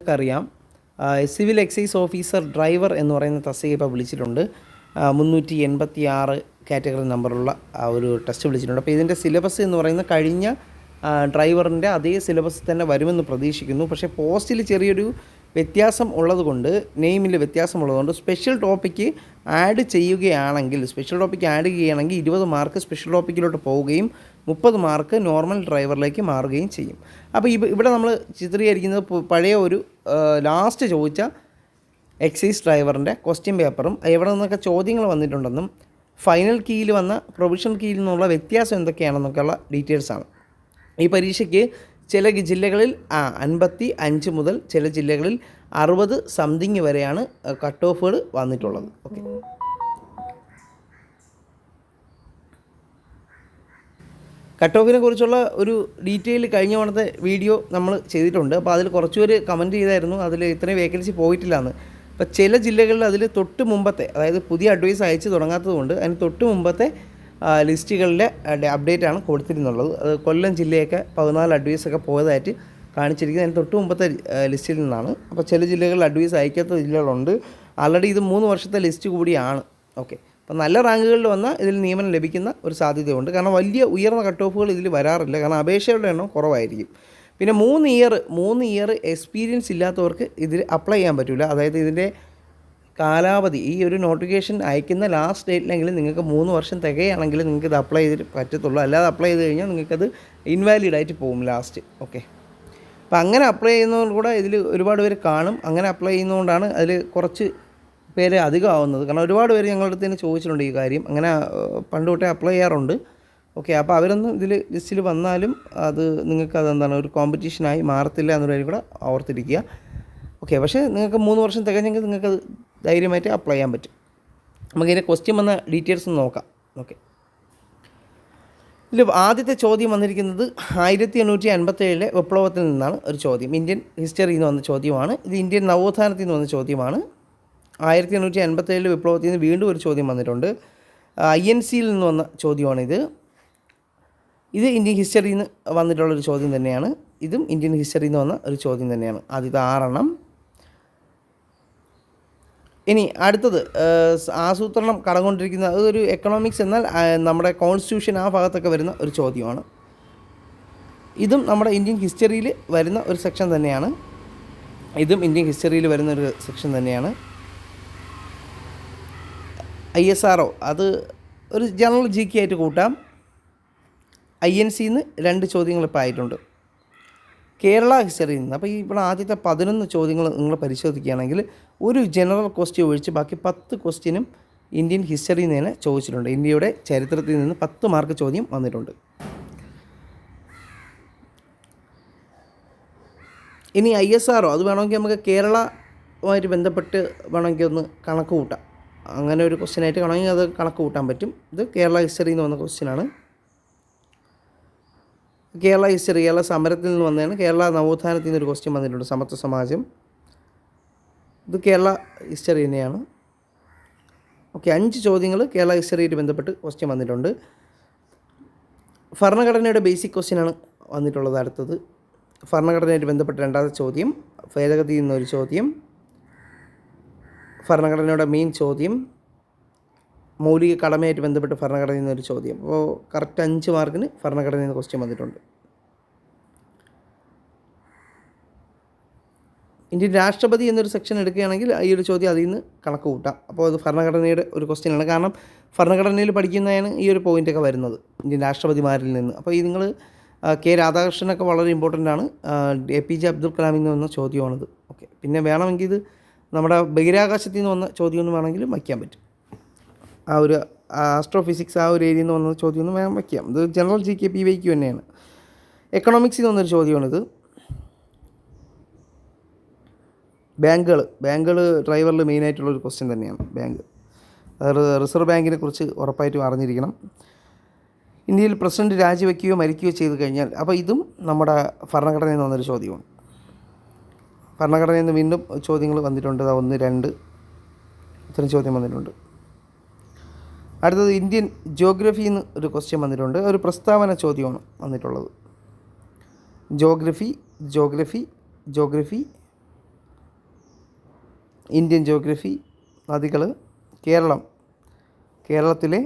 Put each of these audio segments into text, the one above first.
അറിയാം civil excise officer driver എന്ന് പറയുന്ന തസ്തിക ഇപ്പോൾ വിളിച്ചിട്ടുണ്ട്. മുന്നൂറ്റി എൺപത്തി ആറ് കാറ്റഗറി നമ്പറുള്ള ഒരു ടെസ്റ്റ് വിളിച്ചിട്ടുണ്ട്. അപ്പോൾ ഇതിന്റെ സിലബസ് എന്ന് പറയുന്ന കഴിഞ്ഞ ഡ്രൈവറിന്റെ അതേ സിലബസ് തന്നെ വരുമെന്ന് പ്രതീക്ഷിക്കുന്നു. പക്ഷേ പോസ്റ്റിൽ ചെറിയൊരു വ്യത്യാസം ഉള്ളതുകൊണ്ട് നെയിമിൽ വ്യത്യാസം ഉള്ളതുകൊണ്ട് സ്പെഷ്യൽ ടോപ്പിക്ക് ആഡ് ചെയ്യുകയാണെങ്കിൽ സ്പെഷ്യൽ ടോപ്പിക്ക് ആഡ് ചെയ്യുകയാണെങ്കിൽ ഇരുപത് മാർക്ക് സ്പെഷ്യൽ ടോപ്പിക്കിലോട്ട് പോവുകയും മുപ്പത് മാർക്ക് നോർമൽ ഡ്രൈവറിലേക്ക് മാറുകയും ചെയ്യും. അപ്പോൾ ഇവ ഇവിടെ നമ്മൾ ചിത്രീകരിക്കുന്നത് പഴയ ഒരു ലാസ്റ്റ് ചോദിച്ച എക്സൈസ് ഡ്രൈവറിന്റെ ക്വസ്റ്റ്യൻ പേപ്പറും എവിടെ നിന്നൊക്കെ ചോദ്യങ്ങൾ വന്നിട്ടുണ്ടെന്നും ഫൈനൽ കീയിൽ വന്ന പ്രൊവിഷണൽ കീയിൽ നിന്നുള്ള വ്യത്യാസം എന്തൊക്കെയാണെന്നൊക്കെയുള്ള ഡീറ്റെയിൽസാണ് ഈ പരീക്ഷയ്ക്ക് ചില ജില്ലകളിൽ ആ അൻപത്തി അഞ്ച് മുതൽ ചില ജില്ലകളിൽ അറുപത് സംതിങ് വരെയാണ് കട്ട് ഓഫുകൾ വന്നിട്ടുള്ളത്. ഓക്കെ കട്ട് ഓഫിനെ കുറിച്ചുള്ള ഒരു ഡീറ്റെയിൽ കഴിഞ്ഞ തവണത്തെ വീഡിയോ നമ്മൾ ചെയ്തിട്ടുണ്ട്. അപ്പോൾ അതിൽ കുറച്ചുപേര് കമന്റ് ചെയ്തായിരുന്നു. അതിൽ ഇത്രയും വേക്കൻസി പോയിട്ടില്ല എന്ന് അപ്പോൾ ചില ജില്ലകളിൽ അതിൽ തൊട്ട് മുമ്പത്തെ അതായത് പുതിയ അഡ്വൈസ് അയച്ചു തുടങ്ങാത്തതുകൊണ്ട് അതിന് തൊട്ട് മുമ്പത്തെ ലിസ്റ്റുകളിലെ അപ്ഡേറ്റ് ആണ് കൊടുത്തിരുന്നുള്ളത്. അത് കൊല്ലം ജില്ലയൊക്കെ പതിനാല് അഡ്വൈസ് ഒക്കെ പോയതായിട്ട് കാണിച്ചിരിക്കുന്നത്. അതിന് തൊട്ട് മുമ്പത്തെ ലിസ്റ്റിൽ നിന്നാണ്. അപ്പോൾ ചില ജില്ലകളിൽ അഡ്വൈസ് അയക്കാത്ത ജില്ലകളുണ്ട്. ആൾറെഡി ഇത് മൂന്ന് വർഷത്തെ ലിസ്റ്റ് കൂടിയാണ്. ഓക്കെ. അപ്പോൾ നല്ല റാങ്കുകളിൽ വന്നാൽ ഇതിൽ നിയമനം ലഭിക്കുന്ന ഒരു സാധ്യതയുണ്ട്. കാരണം വലിയ ഉയർന്ന കട്ട് ഓഫുകൾ ഇതിൽ വരാറില്ല. കാരണം അപേക്ഷകളുടെ എണ്ണം കുറവായിരിക്കും. പിന്നെ മൂന്ന് ഇയർ മൂന്ന് ഇയർ എക്സ്പീരിയൻസ് ഇല്ലാത്തവർക്ക് ഇതിൽ അപ്ലൈ ചെയ്യാൻ പറ്റില്ല അതായത് ഇതിന്റെ കാലാവധി. ഈ ഒരു നോട്ടിഫിക്കേഷൻ അയക്കുന്ന ലാസ്റ്റ് ഡേറ്റിലെങ്കിലും നിങ്ങൾക്ക് മൂന്ന് വർഷം തികയാണെങ്കിൽ നിങ്ങൾക്ക് ഇത് അപ്ലൈ ചെയ്തിട്ട് പറ്റത്തുള്ളൂ. അല്ലാതെ അപ്ലൈ ചെയ്ത് കഴിഞ്ഞാൽ നിങ്ങൾക്കത് ഇൻവാലിഡ് ആയിട്ട് പോകും ലാസ്റ്റ്. ഓക്കെ. അപ്പോൾ അങ്ങനെ അപ്ലൈ ചെയ്യുന്നവർ കൂടെ ഇതിൽ ഒരുപാട് പേര് കാണും. അങ്ങനെ അപ്ലൈ ചെയ്യുന്നതുകൊണ്ടാണ് അതിൽ കുറച്ച് പേര് അധികമാവുന്നത് കാരണം ഒരുപാട് പേര് ഞങ്ങളുടെ അടുത്ത് തന്നെ ചോദിച്ചിട്ടുണ്ട് ഈ കാര്യം. അങ്ങനെ പണ്ട് തൊട്ടേ അപ്ലൈ ചെയ്യാറുണ്ട്. ഓക്കെ അപ്പോൾ അവരൊന്നും ഇതിൽ ലിസ്റ്റിൽ വന്നാലും അത് നിങ്ങൾക്ക് അതെന്താണ് ഒരു കോമ്പറ്റീഷനായി മാറത്തില്ല എന്നൊരു കൂടെ ഓർത്തിരിക്കുക. ഓക്കെ പക്ഷേ നിങ്ങൾക്ക് മൂന്ന് വർഷം തികഞ്ഞെങ്കിൽ നിങ്ങൾക്ക് അത് ധൈര്യമായിട്ട് അപ്ലൈ ചെയ്യാൻ പറ്റും. നമുക്ക് ഇതിന്റെ ക്വസ്റ്റ്യൻ വന്ന ഡീറ്റെയിൽസ് നോക്കാം. ഓക്കെ ഇതിൽ ആദ്യത്തെ ചോദ്യം വന്നിരിക്കുന്നത് ആയിരത്തി എണ്ണൂറ്റി അൻപത്തേഴിലെ വിപ്ലവത്തിൽ നിന്നാണ് ഒരു ചോദ്യം. ഇന്ത്യൻ ഹിസ്റ്ററിയിൽ നിന്ന് വന്ന ചോദ്യമാണ്. ഇത് ഇന്ത്യൻ നവോത്ഥാനത്തിൽ നിന്ന് വന്ന ചോദ്യമാണ്. ആയിരത്തി എണ്ണൂറ്റി അൻപത്തേഴിലെ വിപ്ലവത്തിൽ നിന്ന് വീണ്ടും ഒരു ചോദ്യം വന്നിട്ടുണ്ട്. ഐ എൻ സിയിൽ നിന്ന് വന്ന ചോദ്യമാണിത്. ഇത് ഇന്ത്യൻ ഹിസ്റ്ററിയിൽ നിന്ന് വന്നിട്ടുള്ളൊരു ചോദ്യം തന്നെയാണ്. ഇതും ഇന്ത്യൻ ഹിസ്റ്ററിയിൽ നിന്ന് വന്ന ഒരു ചോദ്യം തന്നെയാണ്. ആദ്യത്തെ ആറെണ്ണം. ഇനി അടുത്തത് ആസൂത്രണം കടകൊണ്ടിരിക്കുന്ന അതൊരു എക്കണോമിക്സ് എന്നാൽ നമ്മുടെ കോൺസ്റ്റിറ്റ്യൂഷൻ ആ ഭാഗത്തൊക്കെ വരുന്ന ഒരു ചോദ്യമാണ്. ഇതും നമ്മുടെ ഇന്ത്യൻ ഹിസ്റ്ററിയിൽ വരുന്ന ഒരു സെക്ഷൻ തന്നെയാണ്. ഇതും ഇന്ത്യൻ ഹിസ്റ്ററിയിൽ വരുന്ന ഒരു സെക്ഷൻ തന്നെയാണ്. I S R O. അത് ഒരു ജനറൽ ജി കെ ആയിട്ട് കൂട്ടാം. ഐ എൻ സിന്ന് രണ്ട് ചോദ്യങ്ങൾ ഇപ്പോൾ ആയിട്ടുണ്ട്. കേരള ഹിസ്റ്ററിയിൽ നിന്ന് അപ്പോൾ ഈ ഇവിടെ ആദ്യത്തെ പതിനൊന്ന് ചോദ്യങ്ങൾ നിങ്ങൾ പരിശോധിക്കുകയാണെങ്കിൽ ഒരു ജനറൽ ക്വസ്റ്റ്യൻ ഒഴിച്ച് ബാക്കി പത്ത് ക്വസ്റ്റ്യനും ഇന്ത്യൻ ഹിസ്റ്ററിയിൽ നിന്ന് ചോദിച്ചിട്ടുണ്ട്. ഇന്ത്യയുടെ ചരിത്രത്തിൽ നിന്ന് പത്ത് മാർക്ക് ചോദ്യം വന്നിട്ടുണ്ട്. ഇനി ഐ എസ് ആറോ അത് വേണമെങ്കിൽ നമുക്ക് കേരളവുമായിട്ട് ബന്ധപ്പെട്ട് വേണമെങ്കിൽ ഒന്ന് കണക്ക് കൂട്ടാം. അങ്ങനെ ഒരു ക്വസ്റ്റ്യൻ ആയിട്ട് വേണമെങ്കിൽ അത് കണക്ക് കൂട്ടാൻ പറ്റും. ഇത് കേരള ഹിസ്റ്ററിയിൽ നിന്ന് വന്ന ക്വസ്റ്റ്യനാണ് കേരള ഹിസ്റ്ററി കേരള സമരത്തിൽ നിന്ന് വന്നതാണ്. കേരള നവോത്ഥാനത്തിൽ നിന്നൊരു ക്വസ്റ്റ്യൻ വന്നിട്ടുണ്ട്. സമത്വ സമാജം. ഇത് കേരള ഹിസ്റ്ററി തന്നെയാണ്. ഓക്കെ അഞ്ച് ചോദ്യങ്ങൾ കേരള ഹിസ്റ്ററിയായിട്ട് ബന്ധപ്പെട്ട് ക്വസ്റ്റ്യൻ വന്നിട്ടുണ്ട്. ഭരണഘടനയുടെ ബേസിക് ക്വസ്റ്റ്യനാണ് വന്നിട്ടുള്ളത് അടുത്തത്. ഭരണഘടനയായിട്ട് ബന്ധപ്പെട്ട രണ്ടാമത്തെ ചോദ്യം. ഭേദഗതിയിൽ നിന്നൊരു ചോദ്യം. ഭരണഘടനയുടെ മെയിൻ ചോദ്യം മൗലിക കടമയായിട്ട് ബന്ധപ്പെട്ട് ഭരണഘടനയിൽ നിന്നൊരു ചോദ്യം. അപ്പോൾ കറക്റ്റ് അഞ്ച് മാർക്കിന് ഭരണഘടനയിൽ നിന്ന് ക്വസ്റ്റ്യൻ വന്നിട്ടുണ്ട്. ഇന്ത്യൻ രാഷ്ട്രപതി എന്നൊരു സെക്ഷൻ എടുക്കുകയാണെങ്കിൽ ഈ ഒരു ചോദ്യം അതിൽ നിന്ന് കണക്ക് കൂട്ടാം. അപ്പോൾ അത് ഭരണഘടനയുടെ ഒരു ക്വസ്റ്റ്യനാണ് കാരണം ഭരണഘടനയിൽ പഠിക്കുന്നതാണ് ഈ ഒരു പോയിന്റൊക്കെ വരുന്നത് ഇന്ത്യൻ രാഷ്ട്രപതിമാരിൽ നിന്ന്. അപ്പോൾ ഈ നിങ്ങൾ കെ രാധാകൃഷ്ണനൊക്കെ വളരെ ഇമ്പോർട്ടന്റ് ആണ്. എ പി ജെ അബ്ദുൽ കലാമിൽ നിന്ന് വന്ന ചോദ്യമാണിത്. ഓക്കെ പിന്നെ വേണമെങ്കിൽ ഇത് നമ്മുടെ ബഹിരാകാശത്ത് നിന്ന് വന്ന ചോദ്യമൊന്നും വേണമെങ്കിലും വയ്ക്കാൻ പറ്റും. ആ ഒരു ആസ്ട്രോഫിസിക്സ് ആ ഒരു ഏരിയയിൽ നിന്ന് വന്ന ചോദ്യമൊന്നും വേണം വയ്ക്കാം. ഇത് ജനറൽ ജി കെ പി വൈക്ക് തന്നെയാണ്. എക്കണോമിക്സിൽ വന്നൊരു ചോദ്യമാണിത്. ബാങ്കുകൾ ബാങ്കുകൾ ഡ്രൈവറിൽ മെയിനായിട്ടുള്ളൊരു ക്വസ്റ്റ്യൻ തന്നെയാണ് ബാങ്ക്. അതായത് റിസർവ് ബാങ്കിനെ കുറിച്ച് ഉറപ്പായിട്ടും അറിഞ്ഞിരിക്കണം. ഇന്ത്യയിൽ പ്രസിഡന്റ് രാജിവെക്കുകയോ മരിക്കുകയോ ചെയ്തു കഴിഞ്ഞാൽ അപ്പോൾ ഇതും നമ്മുടെ ഭരണഘടനയിൽ നിന്ന് വന്നൊരു ചോദ്യമാണ്. ഭരണഘടനയിൽ നിന്ന് വീണ്ടും ചോദ്യങ്ങൾ വന്നിട്ടുണ്ട്. ഒന്ന് രണ്ട്. ഇത്തരം ചോദ്യം വന്നിട്ടുണ്ട്. അടുത്തത് ഇന്ത്യൻ ജോഗ്രഫിയിൽ നിന്ന് ഒരു ക്വസ്റ്റ്യൻ വന്നിട്ടുണ്ട്. ഒരു പ്രസ്താവന ചോദ്യമാണ് വന്നിട്ടുള്ളത്. Geography geography geography Indian geography നദികൾ കേരളം. കേരളത്തിലെ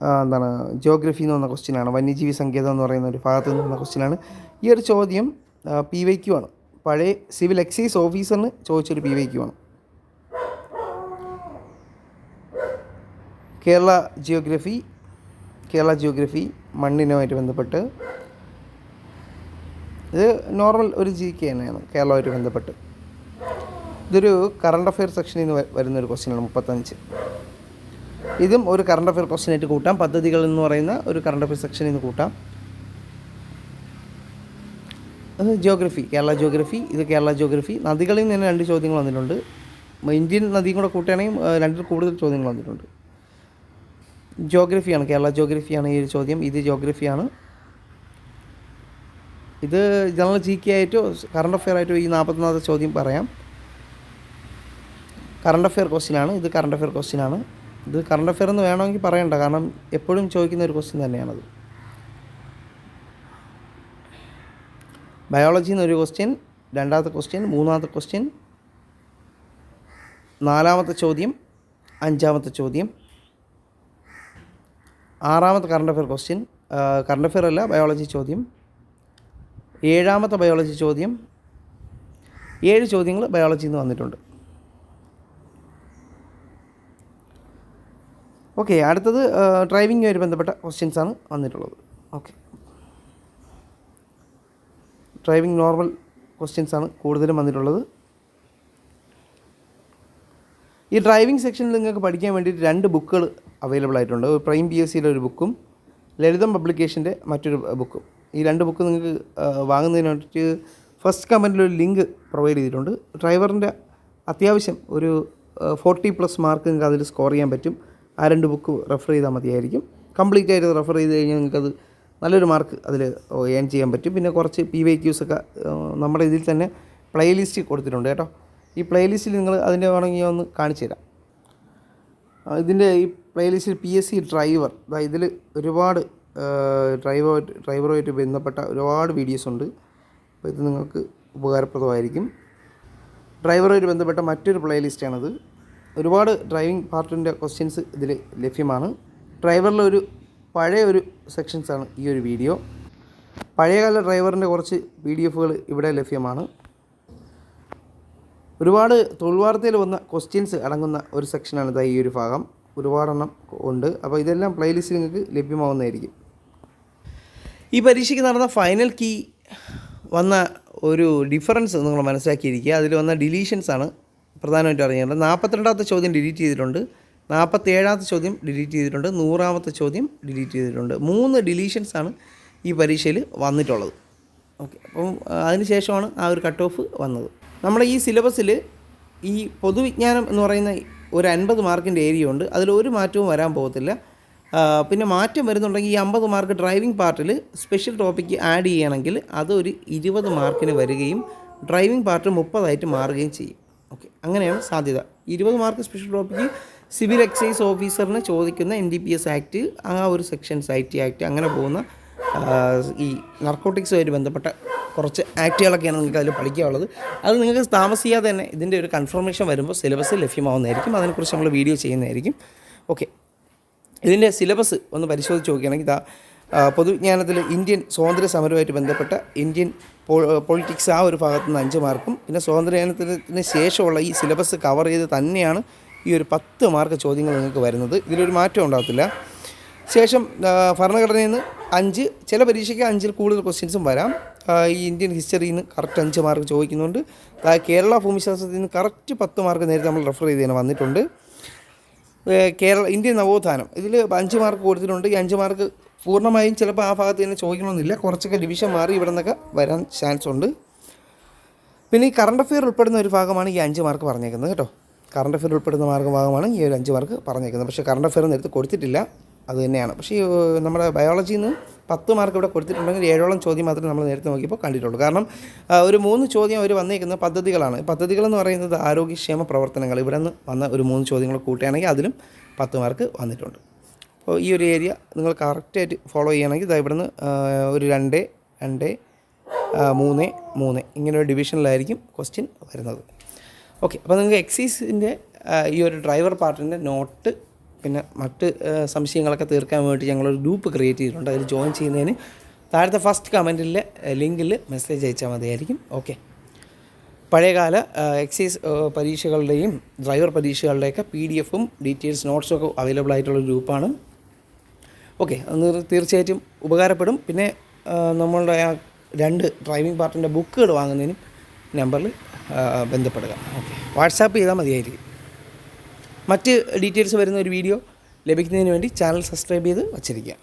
എന്താണ് ജോഗ്രഫി എന്ന് പറഞ്ഞ ക്വസ്റ്റ്യനാണ് വന്യജീവി സങ്കേതം എന്ന് പറയുന്ന ഒരു ഭാഗത്ത് നിന്ന് വന്ന ക്വസ്റ്റ്യനാണ് ഈ ഒരു ചോദ്യം പി വൈ ക്യു ആണ്. പഴയ സിവിൽ എക്സൈസ് ഓഫീസറിന് ചോദിച്ചൊരു P Y Q Kerala geography Kerala geography മണ്ണിനുമായിട്ട് ബന്ധപ്പെട്ട് ഇത് നോർമൽ ഒരു ജി കെ തന്നെയാണ് കേരളമായിട്ട് ബന്ധപ്പെട്ട്. ഇതൊരു കറണ്ട് അഫെയർ സെക്ഷനിൽ നിന്ന് വരുന്നൊരു ക്വസ്റ്റ്യനാണ് മുപ്പത്തഞ്ച്. ഇതും ഒരു കറണ്ട് അഫെയർ ക്വസ്റ്റ്യനായിട്ട് കൂട്ടാം പദ്ധതികൾ എന്ന് പറയുന്ന ഒരു കറണ്ട് അഫെയർ സെക്ഷനിൽ നിന്ന് കൂട്ടാം. ജിയോഗ്രഫി കേരള ജിയോഗ്രഫി ഇത് കേരള ജിയോഗ്രഫി നദികളിൽ നിന്ന് രണ്ട് ചോദ്യങ്ങൾ വന്നിട്ടുണ്ട്. ഇന്ത്യൻ നദിയും കൂടെ കൂട്ടുകയാണെങ്കിൽ രണ്ടിൽ കൂടുതൽ ചോദ്യങ്ങൾ വന്നിട്ടുണ്ട്. ജോഗ്രഫിയാണ് കേരള ജോഗ്രഫിയാണ് ഈ ഒരു ചോദ്യം. ഇത് ജോഗ്രഫിയാണ് ഇത് ജനറൽ ജി കെ ആയിട്ടോ കറണ്ട് അഫെയർ ആയിട്ടോ ഈ നാൽപ്പത്തൊന്നാമത്തെ ചോദ്യം പറയാം. കറണ്ട് അഫെയർ ക്വസ്റ്റ്യനാണ് ഇത് കറണ്ട് അഫെയർ ക്വസ്റ്റ്യനാണ് ഇത് കറണ്ട് അഫെയർ എന്ന് വേണമെങ്കിൽ പറയണ്ട കാരണം എപ്പോഴും ചോദിക്കുന്ന ഒരു ക്വസ്റ്റ്യൻ തന്നെയാണത്. ബയോളജിയിൽ ഒരു ക്വസ്റ്റ്യൻ രണ്ടാമത്തെ ക്വസ്റ്റ്യൻ മൂന്നാമത്തെ ക്വസ്റ്റ്യൻ നാലാമത്തെ ചോദ്യം അഞ്ചാമത്തെ ചോദ്യം. ആറാമത്തെ current affair question current affair അല്ല ബയോളജി ചോദ്യം. ഏഴാമത്തെ ബയോളജി ചോദ്യം. ഏഴ് ചോദ്യങ്ങൾ ബയോളജിയിൽ നിന്ന് വന്നിട്ടുണ്ട്. ഓക്കെ അടുത്തത് ഡ്രൈവിങ്ങുമായി ബന്ധപ്പെട്ട ക്വസ്റ്റ്യൻസാണ് വന്നിട്ടുള്ളത്. ഓക്കെ ഡ്രൈവിംഗ് നോർമൽ ക്വസ്റ്റ്യൻസ് ആണ് കൂടുതലും വന്നിട്ടുള്ളത്. ഈ ഡ്രൈവിംഗ് സെക്ഷനിൽ നിങ്ങൾക്ക് പഠിക്കാൻ വേണ്ടിയിട്ട് രണ്ട് ബുക്കുകൾ അവൈലബിൾ ആയിട്ടുണ്ട്. പ്രൈം പി എസ് സിയുടെ ഒരു ബുക്കും ലളിതം പബ്ലിക്കേഷന്റെ മറ്റൊരു ബുക്കും. ഈ രണ്ട് ബുക്ക് നിങ്ങൾക്ക് വാങ്ങുന്നതിനായിട്ട് ഫസ്റ്റ് കമന്റിൽ ഒരു ലിങ്ക് പ്രൊവൈഡ് ചെയ്തിട്ടുണ്ട്. ഡ്രൈവറിന്റെ അത്യാവശ്യം ഒരു ഫോർട്ടി പ്ലസ് മാർക്ക് നിങ്ങൾക്ക് അതിൽ സ്കോർ ചെയ്യാൻ പറ്റും. ആ രണ്ട് ബുക്ക് റെഫർ ചെയ്താൽ മതിയായിരിക്കും. കംപ്ലീറ്റ് ആയിട്ട് റെഫർ ചെയ്ത് കഴിഞ്ഞാൽ നിങ്ങൾക്കത് നല്ലൊരു മാർക്ക് അതിൽ ഏൺ ചെയ്യാൻ പറ്റും. പിന്നെ കുറച്ച് പി വൈ ക്യൂസ് ഒക്കെ ആ, നമ്മുടെ ഇതിൽ തന്നെ പ്ലേലിസ്റ്റ് കൊടുത്തിട്ടുണ്ട് കേട്ടോ. ഈ പ്ലേലിസ്റ്റിൽ നിങ്ങൾ അതിന്റെ വേണമെങ്കിൽ ഒന്ന് കാണിച്ചു തരാം. ഇതിന്റെ ഈ പ്ലേലിസ്റ്റിൽ പി എസ് സി ഡ്രൈവർ ഇതിൽ ഒരുപാട് ഡ്രൈവർ ഡ്രൈവറുമായിട്ട് ബന്ധപ്പെട്ട ഒരുപാട് വീഡിയോസ് ഉണ്ട്. അപ്പോൾ ഇത് നിങ്ങൾക്ക് ഉപകാരപ്രദമായിരിക്കും. ഡ്രൈവറുമായിട്ട് ബന്ധപ്പെട്ട മറ്റൊരു പ്ലേലിസ്റ്റാണത് ഒരുപാട് ഡ്രൈവിംഗ് പാർട്ടിന്റെ ക്വസ്റ്റ്യൻസ് ഇതിൽ ലഭ്യമാണ്. ഡ്രൈവറിലെ ഒരു പഴയ ഒരു സെക്ഷൻസാണ് ഈ ഒരു വീഡിയോ പഴയകാല ഡ്രൈവറിന്റെ കുറച്ച് പി ഡി എഫുകൾ ഇവിടെ ലഭ്യമാണ്. ഒരുപാട് തൊഴിൽ വാർത്തയിൽ വന്ന ക്വസ്റ്റ്യൻസ് അടങ്ങുന്ന ഒരു സെക്ഷനാണ് ഇതാ ഈ ഒരു ഭാഗം. ഒരുപാടെണ്ണം ഉണ്ട്. അപ്പോൾ ഇതെല്ലാം പ്ലേലിസ്റ്റ് നിങ്ങൾക്ക് ലഭ്യമാവുന്നതായിരിക്കും. ഈ പരീക്ഷയ്ക്ക് നടന്ന ഫൈനൽ കീ വന്ന ഒരു ഡിഫറൻസ് നിങ്ങൾ മനസ്സിലാക്കിയിരിക്കുക. അതിൽ വന്ന ഡിലീഷൻസ് ആണ് പ്രധാനമായിട്ടും അറിയേണ്ടത്. നാൽപ്പത്തിരണ്ടാമത്തെ ചോദ്യം ഡിലീറ്റ് ചെയ്തിട്ടുണ്ട്. നാൽപ്പത്തേഴാമത്തെ ചോദ്യം ഡിലീറ്റ് ചെയ്തിട്ടുണ്ട്. നൂറാമത്തെ ചോദ്യം ഡിലീറ്റ് ചെയ്തിട്ടുണ്ട്. മൂന്ന് ഡിലീഷൻസ് ആണ് ഈ പരീക്ഷയിൽ വന്നിട്ടുള്ളത്. ഓക്കെ അപ്പം അതിനുശേഷമാണ് അതിന് ശേഷമാണ് ആ ഒരു കട്ട് ഓഫ് വന്നത്. നമ്മുടെ ഈ സിലബസിൽ ഈ പൊതുവിജ്ഞാനം എന്ന് പറയുന്ന ഒരു അൻപത് മാർക്കിന്റെ ഏരിയ ഉണ്ട്. അതിൽ ഒരു മാറ്റവും വരാൻ പോകത്തില്ല. പിന്നെ മാറ്റം വരുന്നുണ്ടെങ്കിൽ ഈ അമ്പത് മാർക്ക് ഡ്രൈവിംഗ് പാർട്ടിൽ സ്പെഷ്യൽ ടോപ്പിക്ക് ആഡ് ചെയ്യണമെങ്കിൽ അതൊരു ഇരുപത് മാർക്കിന് വരികയും ഡ്രൈവിംഗ് പാർട്ട് മുപ്പതായിട്ട് മാറുകയും ചെയ്യും. ഓക്കെ അങ്ങനെയാണ് സാധ്യത. ഇരുപത് mark special topic civil excise ഓഫീസറിന് ചോദിക്കുന്ന N D P S act ആ ഒരു സെക്ഷൻ സൈറ്റി ആക്ട് അങ്ങനെ പോകുന്ന ഈ നർക്കോട്ടിക്സുമായിട്ട് ബന്ധപ്പെട്ട കുറച്ച് ആക്റ്റുകളൊക്കെയാണ് നിങ്ങൾക്ക് അതിൽ പഠിക്കാനുള്ളത്. അത് നിങ്ങൾക്ക് താമസിയാതെ തന്നെ ഇതിന്റെ ഒരു കൺഫർമേഷൻ വരുമ്പോൾ സിലബസ് ലഭ്യമാവുന്നതായിരിക്കും. അതിനെക്കുറിച്ച് നമ്മൾ വീഡിയോ ചെയ്യുന്നതായിരിക്കും. ഓക്കെ. ഇതിന്റെ സിലബസ് ഒന്ന് പരിശോധിച്ച് നോക്കുകയാണെങ്കിൽ ഇതാ പൊതുജ്ഞാനത്തിൽ ഇന്ത്യൻ സ്വാതന്ത്ര്യ സമരവുമായിട്ട് ബന്ധപ്പെട്ട ഇന്ത്യൻ പൊളിറ്റിക്സ് ആ ഒരു ഭാഗത്തു നിന്ന് അഞ്ച് മാർക്കും പിന്നെ സ്വാതന്ത്ര്യത്തിന് ശേഷമുള്ള ഈ സിലബസ് കവർ ചെയ്ത് തന്നെയാണ് ഈ ഒരു പത്ത് മാർക്ക് ചോദ്യങ്ങൾ നിങ്ങൾക്ക് വരുന്നത്. ഇതിലൊരു മാറ്റം ഉണ്ടാകത്തില്ല ശേഷം ഭരണഘടനയിൽ നിന്ന് അഞ്ച് ചില പരീക്ഷയ്ക്ക് അഞ്ചിൽ കൂടുതൽ ക്വസ്റ്റ്യൻസും വരാം. ഈ ഇന്ത്യൻ ഹിസ്റ്ററിയിൽ നിന്ന് കറക്റ്റ് അഞ്ച് മാർക്ക് ചോദിക്കുന്നുണ്ട്. കേരള ഭൂമിശാസ്ത്രത്തിൽ നിന്ന് കറക്റ്റ് പത്ത് മാർക്ക് നേരത്തെ നമ്മൾ റെഫർ ചെയ്ത് തന്നെ വന്നിട്ടുണ്ട്. കേരള ഇന്ത്യൻ നവോത്ഥാനം. ഇതിൽ അഞ്ച് മാർക്ക് കൊടുത്തിട്ടുണ്ട്. ഈ അഞ്ച് മാർക്ക് പൂർണമായും ചിലപ്പോൾ ആ ഭാഗത്ത് തന്നെ ചോദിക്കണമെന്നില്ല. കുറച്ചൊക്കെ ഡിവിഷൻ മാറി ഇവിടെ നിന്നൊക്കെ വരാൻ ചാൻസ് ഉണ്ട്. പിന്നെ ഈ കറണ്ട് അഫെയർ ഉൾപ്പെടുന്ന ഒരു ഭാഗമാണ് ഈ അഞ്ച് മാർക്ക് പറഞ്ഞേക്കുന്നത് കേട്ടോ. കറണ്ട് അഫെയർ ഉൾപ്പെടുന്ന മാർഗ ഭാഗമാണ് ഈ ഒരു അഞ്ച് മാർക്ക് പറഞ്ഞേക്കുന്നത്. പക്ഷേ കറണ്ട് അഫെയർ നേരത്തെ കൊടുത്തിട്ടില്ല. അത് തന്നെയാണ്. പക്ഷേ നമ്മുടെ ബയോളജിയിൽ നിന്ന് പത്ത് മാർക്ക് ഇവിടെ കൊടുത്തിട്ടുണ്ടെങ്കിൽ ഏഴോളം ചോദ്യം മാത്രമേ നമ്മൾ നേരത്തെ നോക്കിയപ്പോൾ കണ്ടിട്ടുള്ളൂ. കാരണം ഒരു മൂന്ന് ചോദ്യം അവർ വന്നേക്കുന്ന പദ്ധതികളാണ്. പദ്ധതികളെന്ന് പറയുന്നത് ആരോഗ്യക്ഷേമ പ്രവർത്തനങ്ങൾ. ഇവിടെ നിന്ന് വന്ന ഒരു മൂന്ന് ചോദ്യങ്ങൾ കൂട്ടുകയാണെങ്കിൽ അതിലും പത്ത് മാർക്ക് വന്നിട്ടുണ്ട്. അപ്പോൾ ഈ ഒരു ഏരിയ നിങ്ങൾ കറക്റ്റായിട്ട് ഫോളോ ചെയ്യുകയാണെങ്കിൽ ഇതാ ഇവിടുന്ന് ഒരു രണ്ട് രണ്ട് മൂന്ന് മൂന്ന്. ഇങ്ങനെ ഒരു ഡിവിഷനിലായിരിക്കും ക്വസ്റ്റ്യൻ വരുന്നത്. ഓക്കെ അപ്പോൾ നിങ്ങൾക്ക് എക്സൈസിന്റെ ഈ ഒരു ഡ്രൈവർ പാർട്ടിന്റെ നോട്ട് പിന്നെ മറ്റ് സംശയങ്ങളൊക്കെ തീർക്കാൻ വേണ്ടി ഞങ്ങളൊരു ഗ്രൂപ്പ് ക്രിയേറ്റ് ചെയ്തിട്ടുണ്ട്. അതിൽ ജോയിൻ ചെയ്യുന്നതിന് താഴത്തെ ഫസ്റ്റ് കമന്റിലെ ലിങ്കിൽ മെസ്സേജ് അയച്ചാൽ മതിയായിരിക്കും. ഓക്കെ പഴയകാല എക്സൈസ് പരീക്ഷകളുടെയും ഡ്രൈവർ പരീക്ഷകളുടെയൊക്കെ പി ഡി എഫും ഡീറ്റെയിൽസ് നോട്ട്സും ഒക്കെ അവൈലബിൾ ആയിട്ടുള്ള ഗ്രൂപ്പാണ് ഓക്കെ അത് തീർച്ചയായിട്ടും ഉപകാരപ്പെടും. പിന്നെ നമ്മളുടെ ആ രണ്ട് ഡ്രൈവിംഗ് പാർട്ടിന്റെ ബുക്കുകൾ വാങ്ങുന്നതിനും നമ്പറിൽ ബന്ധപ്പെടുക. ഓക്കെ. വാട്സാപ്പ് ചെയ്താൽ മതിയായിരിക്കും. മറ്റ് ഡീറ്റെയിൽസ് വരുന്ന ഒരു വീഡിയോ ലഭിക്കുന്നതിന് വേണ്ടി ചാനൽ സബ്സ്ക്രൈബ് ചെയ്ത് വച്ചിരിക്കുക.